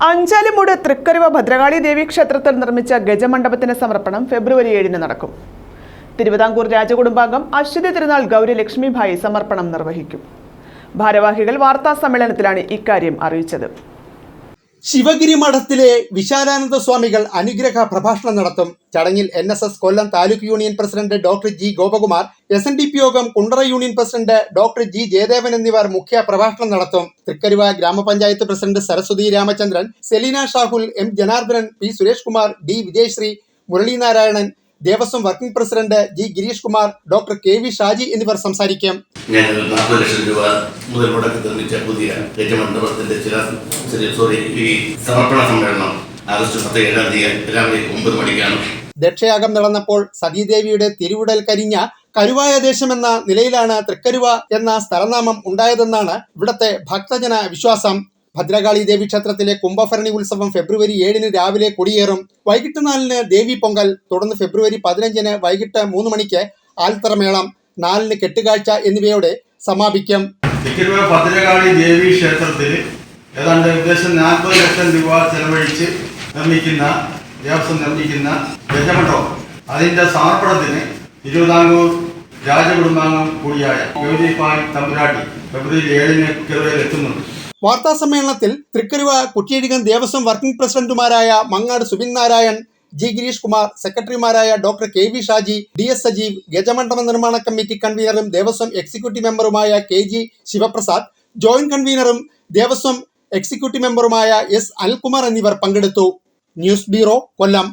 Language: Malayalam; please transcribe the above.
അഞ്ചാലിമൂട് തൃക്കരുവ ഭദ്രകാളി ദേവി ക്ഷേത്രത്തിൽ നിർമ്മിച്ച ഗജമണ്ഡപത്തിന്റെ സമർപ്പണം ഫെബ്രുവരി ഏഴിന് നടക്കും. തിരുവിതാംകൂർ രാജകുടുംബാംഗം അശ്വതി തിരുനാൾ ഗൗരി ലക്ഷ്മിഭായി സമർപ്പണം നിർവഹിക്കും. ഭാരവാഹികൾ വാർത്താ സമ്മേളനത്തിലാണ് ഇക്കാര്യം അറിയിച്ചത്. ശിവഗിരി മഠത്തിലെ വിശാലാനന്ദ സ്വാമികൾ അനുഗ്രഹ പ്രഭാഷണം നടത്തും. ചടങ്ങിൽ N S S Kollam taluk union president doctor G Gopakumar S N D P യോഗം Kundara union president doctor G Jayadevan എന്നിവർ മുഖ്യ പ്രഭാഷണം നടത്തും. തൃക്കരുവ ഗ്രാമപഞ്ചായത്ത് president Saraswathi Ramachandran Selina Shahul M Janardhanan P Suresh Kumar D Vijayasree Muraleenarayanan Devaswom working president G Girish Kumar doctor K V Shaji എന്നിവർ സംസാരിക്കും. ഞങ്ങൾ ലക്ഷം രൂപ മുതൽ മുടക്കി നിർമ്മിച്ച പുതിയ ഗജമണ്ഡപത്തിന്റെ ചില സോറി ഈ സമർപ്പണ സമ്മേളനം ആഗസ്റ്റ് പത്ത് ഏഴാം തീയതി രാവിലെ ഒമ്പത് മണിക്കാണ്. ദക്ഷയാഗം നടന്നപ്പോൾ സതീദേവിയുടെ തിരുവുടൽ കരിഞ്ഞ കരുവായ ദേശം എന്ന നിലയിലാണ് തൃക്കരുവ എന്ന സ്ഥലനാമം ഉണ്ടായതെന്നാണ് ഇവിടത്തെ ഭക്തജന വിശ്വാസം. ഭദ്രകാളി ദേവി ക്ഷേത്രത്തിലെ കുംഭഭരണി ഉത്സവം ഫെബ്രുവരി ഏഴിന് രാവിലെ കൊടിയേറും. വൈകിട്ട് നാലിന് ദേവി പൊങ്കൽ തുടർന്ന് ഫെബ്രുവരി പതിനഞ്ചിന് വൈകിട്ട് മൂന്ന് മണിക്ക് ആൽത്തറമേളം നാലിന് കെട്ടുകാഴ്ച എന്നിവയോടെ സമാപിക്കും. ഭദ്രകാളി ദേവി ക്ഷേത്രത്തിൽ ഏതാണ്ട് ഏകദേശം നാൽപ്പത് ലക്ഷം രൂപ ചെലവഴിച്ച് നിർമ്മിക്കുന്ന ദേവസ്വം നിർമ്മിക്കുന്ന ഗജമണ്ഡപം. അതിന്റെ സമർപ്പണത്തിന് തിരുവിതാംകൂർ രാജകുടുംബാംഗം കൂടിയായ ഗൗരിപാൽ തമ്പുരാട്ടി ഫെബ്രുവരി ഏഴിന് കിറവയിൽ എത്തുന്നുണ്ട്. വാർത്താ സമ്മേളനത്തിൽ തൃക്കരുവ കുറ്റിയടികം ദേവസ്വം വർക്കിംഗ് പ്രസിഡന്റുമാരായ മങ്ങാട് സുബിൻ നാരായൺ ജി ഗിരീഷ് കുമാർ സെക്രട്ടറിമാരായ doctor K V Shaji D S Sajeev ഗജമണ്ഡപ നിർമ്മാണ കമ്മിറ്റി കൺവീനറും ദേവസ്വം എക്സിക്യൂട്ടീവ് മെമ്പറുമായ കെ ജി ശിവപ്രസാദ് ജോയിന്റ് കൺവീനറും ദേവസ്വം എക്സിക്യൂട്ടീവ് മെമ്പറുമായ എസ് അൽകുമാർ എന്നിവർ പങ്കെടുത്തു. News bureau Kollam.